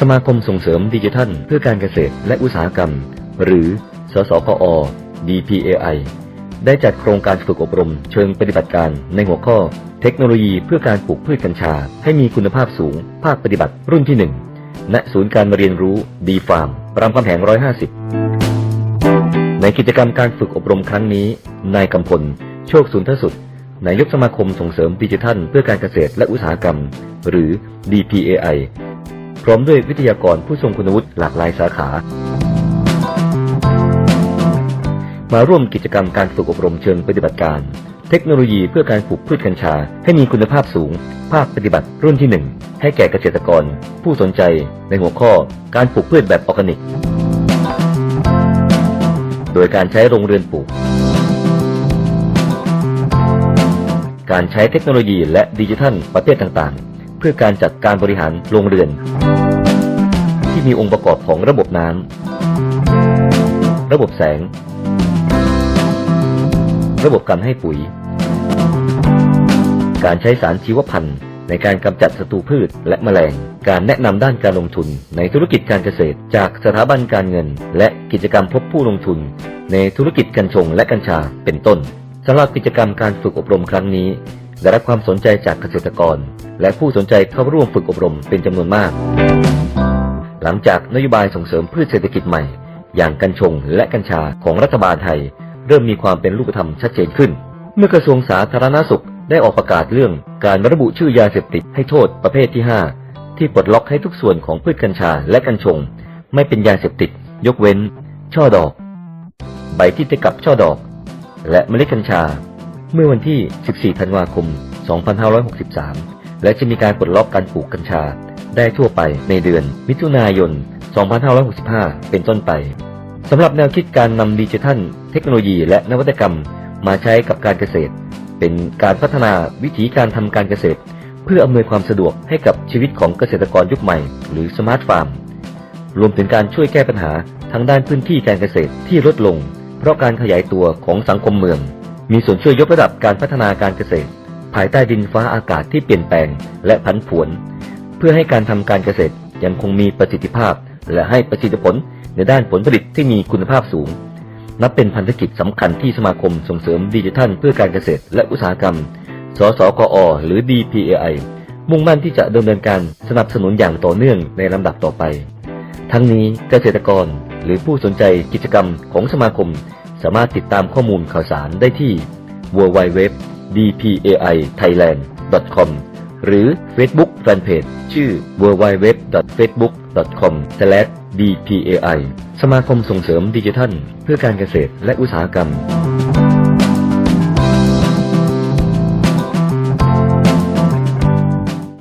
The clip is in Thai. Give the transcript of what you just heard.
สมาคมส่งเสริมดิจิทัล เพื่อการเกษตรและอุตสาหกรรม หรือ สสกอ DPAI ได้จัดโครงการฝึกอบรมเชิงปฏิบัติการในหัวข้อ เทคโนโลยีเพื่อการปลูกพืชกัญชา ให้มีคุณภาพสูง ภาคปฏิบัติรุ่นที่ 1 ณ ศูนย์การเรียนรู้ดีฟาร์มรามคำแหง 150 ในกิจกรรมการฝึกอบรมครั้งนี้ นายกำพล โชคสุนทรสุดนายกสมาคมส่งเสริมดิจิทัล เพื่อการเกษตรและอุตสาหกรรม หรือ DPAI พร้อมด้วยวิทยากรผู้ทรงคุณวุฒิหลากหลายสาขา มาร่วมกิจกรรมการฝึกอบรมเชิงปฏิบัติการ เทคโนโลยีเพื่อการปลูกพืชกัญชา ให้มีคุณภาพสูง ภาคปฏิบัติรุ่นที่ 1 ให้แก่เกษตรกร ผู้สนใจในหัวข้อการปลูกพืชแบบออร์แกนิก โดยการใช้โรงเรือนปลูกการใช้เทคโนโลยีและดิจิทัลประเภทต่างๆ เพื่อการจัดการบริหารโรงเรือน ที่มีองค์ประกอบของระบบน้ำระบบแสง ระบบการให้ปุ๋ย การใช้สารชีวพันธุ์ในการกำจัดศัตรูพืชและแมลง การแนะนำด้านการลงทุนในธุรกิจการเกษตร จากสถาบันการเงิน และกิจกรรมพบผู้ลงทุน ในธุรกิจกัญชงและกัญชาเป็นต้นสำหรับกิจกรรมการฝึกอบรมครั้งนี้ ได้รับความสนใจจากเกษตรกร และผู้สนใจเข้าร่วมฝึกอบรมเป็นจำนวนมาก หลังจากนโยบายส่งเสริมพืชเศรษฐกิจใหม่ อย่างกัญชงและกัญชาของรัฐบาลไทย เริ่มมีความเป็นรูปธรรมชัดเจนขึ้น เมื่อกระทรวงสาธารณาสุขได้ออกประกาศเรื่องการระบุชื่อยาเสพติดให้โทษประเภทที่ 5 ที่ปลดล็อกให้ทุกส่วนของพืชกัญชาและกัญชง ไม่เป็นยาเสพติด ยกเว้น ช่อดอก ใบที่ติดกับช่อดอก และเมล็ดกัญชา เมื่อวันที่ 14 ธันวาคม 2563 และจะมีการปลดล็อกการปลูกกัญชา ได้ทั่วไปในเดือน มิถุนายน 2565 เป็นต้นไปสำหรับแนวคิดการนำดิจิทัล เทคโนโลยีและนวัตกรรมมาใช้กับการเกษตร เป็นการพัฒนาวิธีการทำการเกษตร เพื่ออำนวยความสะดวกให้กับชีวิตของเกษตรกรยุคใหม่ หรือสมาร์ทฟาร์ม รวมถึงการช่วยแก้ปัญหาทางด้านพื้นที่การเกษตรที่ลดลง เพราะการขยายตัวของสังคมเมือง มีส่วนช่วยยกระดับการพัฒนาการเกษตร ภายใต้ดินฟ้าอากาศที่เปลี่ยนแปลงและผันผวน เพื่อให้การทำการเกษตรยังคงมีประสิทธิภาพ และให้ประสิทธิผลในด้านผลผลิตที่มีคุณภาพสูง นับเป็นพันธกิจสำคัญที่สมาคมส่งเสริมดิจิทัลเพื่อการเกษตรและอุตสาหกรรม สสกอ หรือ DPAI มุ่งมั่นที่จะดำเนินการสนับสนุนอย่างต่อเนื่องในลำดับต่อไป ทั้งนี้เกษตรกรหรือผู้สนใจกิจกรรมของสมาคม สามารถติดตามข้อมูลข่าวสารได้ที่ www dpai thailand com หรือ Facebook Fanpage ชื่อ www.facebook.com/dpai สมาคมส่งเสริมดิจิทัล เพื่อการเกษตรและอุตสาหกรรม